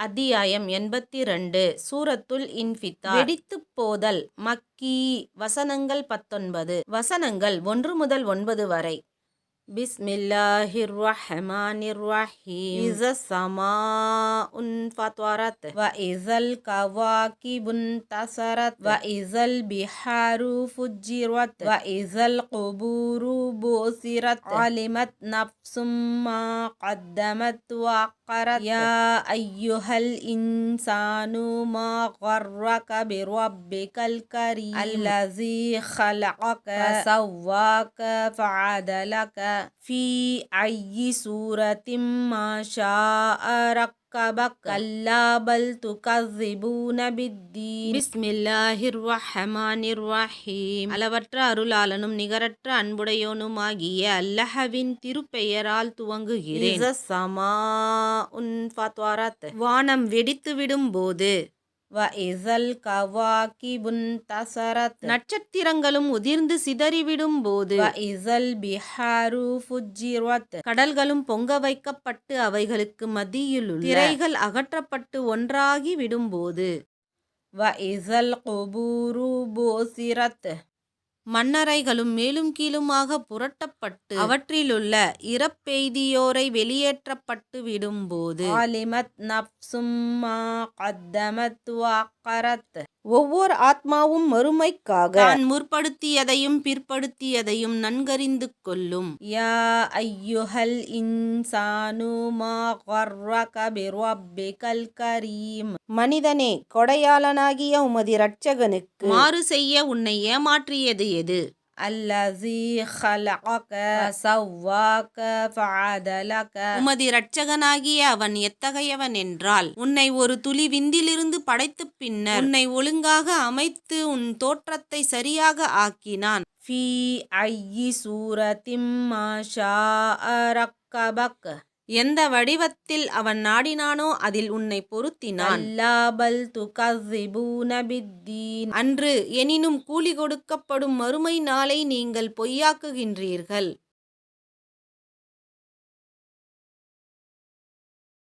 அத்தியாயம் எண்பத்தி ரெண்டு சூரத்துல் இன்ஃபித்தா. வெடித்து போதல் மக்கி வசனங்கள் பத்தொன்பது. வசனங்கள் ஒன்று முதல் ஒன்பது வரை. بسم الله الرحمن الرحيم إذا السماء انفطرت وإذا الكواكب انتصرت وإذا البحار فجرت وإذا القبور بؤثرت علمت نفس ما قدمت وقرت يا أيها الإنسان ما غرك بربك الكريم الذي خلقك فسواك فعدلك ஃபி ஐயி சூரத்திம் மாஷா ரக்கபக் கல்லா பல் துகஸிபூன பித்தி பிஸ்மில்லாஹிர் ரஹ்மானிர் ரஹீம் அளவற்ற அருளாளனும் நிகரற்ற அன்புடையோனுமாகிய அல்லஹவின் திருப்பெயரால் துவங்குகிறேன் சமா உன் வானம் வெடித்து விடும் போது வ இஸல் கவாகிபுன் தஸரத். நட்சத்திரங்களும் உதிர்ந்து சிதறிவிடும் போது வ இஸல் பிஹாரு ஃபுஜ்ஜிரத். கடல்களும் பொங்க வைக்கப்பட்டு அவைகளுக்கு மத்தியிலுள்ள திரைகள் அகற்றப்பட்டு ஒன்றாகி விடும்போது வ இஸல் குபூரு புசிரத். மண்ணறைகளும் மேலும் கீழுமாக புரட்டப்பட்டு அவற்றிலுள்ள இறப்பெய்தியோரை வெளியேற்றப்பட்டு விடும்போது ஆலிமத் நஃப்சும் மா கத்தமத் வஅக்கரத். ஒவ்வொரு ஆத்மாவும் மறுமைக்காக தான் முற்படுத்தியதையும் பிற்படுத்தியதையும் நன்கறிந்து கொள்ளும் யா ஐயுஹல் இன்சானு மா கரீம் மனிதனே கொடையாளனாகிய உமது இரட்சகனுக்கு மாறு செய்ய உன்னை ஏமாற்றியது உடையது அல்லதி ஹலக சவ்வாக ஃபஅதலக. உமது இரட்சகனாகிய அவன் எத்தகையவன் என்றால் உன்னை ஒரு துளி விந்திலிருந்து படைத்து பின்னர் உன்னை ஒழுங்காக அமைத்து உன் தோற்றத்தை சரியாக ஆக்கினான். ஃபி ஐயி சூரத்திம் மாஷா ரக்கபக். எந்த வடிவத்தில் அவன் நாடினானோ அதில் உன்னை பொருத்தினான். அன்று எனினும் கூலி கொடுக்கப்படும் மறுமை நாளை நீங்கள் பொய்யாக்குகின்றீர்கள்.